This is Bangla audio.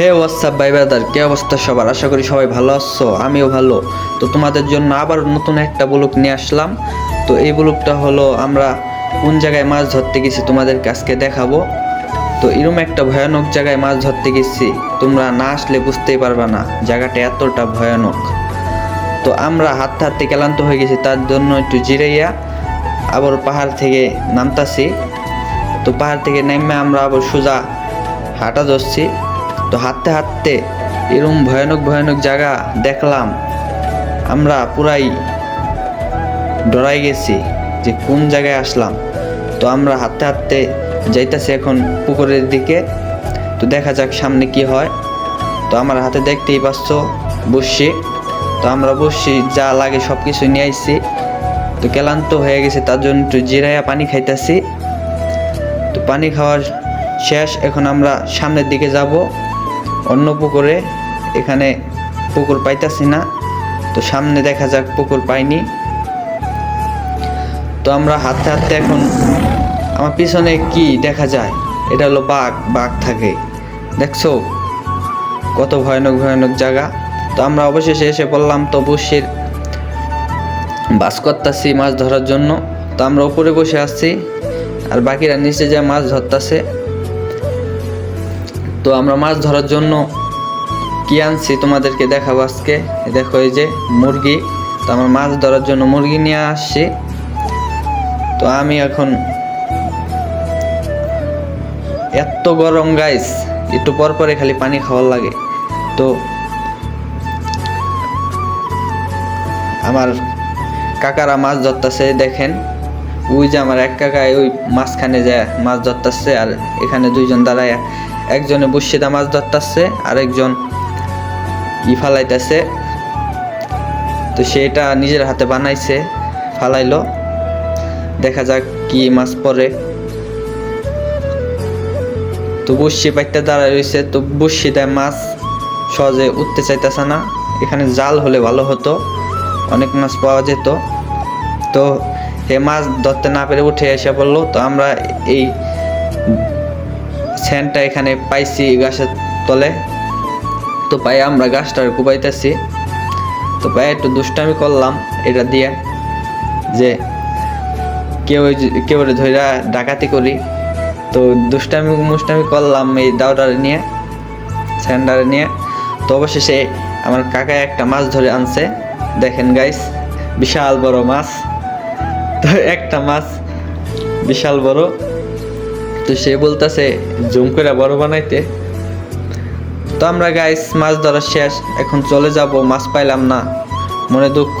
হে হোয়াটসঅ্যাপ বাই ব্রাদার কে অবস্থা সবার? আশা করি সবাই ভালো আছো, আমিও ভালো। তো তোমাদের জন্য আবার নতুন একটা ব্লগ নিয়ে আসলাম। তো এই ব্লগটা হলো আমরা কোন জায়গায় মাছ ধরতে গেছি তোমাদেরকে আজকে দেখাবো। তো এরকম একটা ভয়ানক জায়গায় মাছ ধরতে গেছি, তোমরা না আসলে বুঝতেই পারবে না, জায়গাটা এতটা ভয়ানক। তো আমরা হাঁটতে হাঁটতে ক্লান্ত হয়ে গেছি, তার জন্য একটু জিরাইয়া আবার পাহাড় থেকে নামতাছি। তো পাহাড় থেকে নেমে আমরা আবার সোজা হাঁটা ধরছি। তো হাঁটতে হাঁটতে এরকম ভয়ানক ভয়ানক জায়গা দেখলাম। আমরা পুরাই ডরাই গেছি যে কোন জায়গায় আসলাম। তো আমরা হাঁটতে হাঁটতে যাইতাছি এখন পুকুরের দিকে। তো দেখা যাক সামনে কি হয়। তো আমার হাতে দেখতেই পাচ্ছ বসছি তো আমরা বসছি যা লাগে সব কিছু নিয়ে আইছি। তো ক্লান্ত হয়ে গেছে, তার জন্য একটু জিরাইয়া পানি খাইতেছি। তো পানি খাওয়ার শেষ, এখন আমরা সামনের দিকে যাব। অন্য পুকুরে, এখানে পুকুর পাইতাছি না, তো সামনে দেখা যাক পুকুর পাইনি। তো আমরা হাঁটতে হাঁটতে এখন আমার পিছনে কি দেখা যায়? এটা হলো বাঘ বাঘ থাকে। দেখছ? কত ভয়ানক ভয়ানক জায়গা। তো আমরা অবশেষে এসে পড়লাম তো বসির বাস করতেছি মাছ ধরার জন্য। তো আমরা উপরে বসে আসছি আর বাকিরা নিচে যা মাছ ধরতেছে। তো আমরা মাছ ধরার জন্য কি আনছি তোমাদেরকে দেখাবো আজকে? দেখো এই যে মুরগি। তো আমরা মাছ ধরার জন্য মুরগি নিয়ে আসছি। তো আমি এখন এত গরম গাইস একটু পর পরে খালি পানি খাওয়ার লাগে। তো আমার কাকারা মাছ ধরতেছে দেখেন। ওই যে আমার এক কাকায় ওই মাঝখানে যায় মাছ ধরতেছে আর এখানে দুইজন দাঁড়ায়। একজনে বসিদা মাছ ধরতেছে আর একজন ই ফালাইতেছে। তো সেটা নিজের হাতে বানাইছে, ফালাইলো। দেখা যাক কি মাছ পরে তো বসি পাইতে দাঁড়ায় রয়েছে, তো বসি দেয় মাছ সহজে উঠতে চাইতেছে না। এখানে জাল হলে ভালো হতো, অনেক মাছ পাওয়া যেত। তো হে মাছ ধরতে না পেরে উঠে এসে পড়ল। তো আমরা এই স্যান্ডটা এখানে পাইছি গাছের তলে। তো পাই আমরা গাছটার কুবাইতেছি তো পাই একটু দুষ্টামি করলাম এটা দিয়ে যে কেউ কেউ ধইরা ডাকাতি করি। তো দুষ্টামি মুষ্টামি করলাম এই দাওটারে নিয়ে, স্যান্ডারে নিয়ে। তো অবশেষে আমার কাকা একটা মাছ ধরে আনছে। দেখেন গাইস বিশাল বড় মাছ। তো একটা মাছ বিশাল বড়। তো সে বলতেছে, জুম করে বড় বানাইতে। তো আমরা গাইস মাছ ধরা শেষ, এখন চলে যাব, মাছ পাইলাম না। মনে দুঃখ।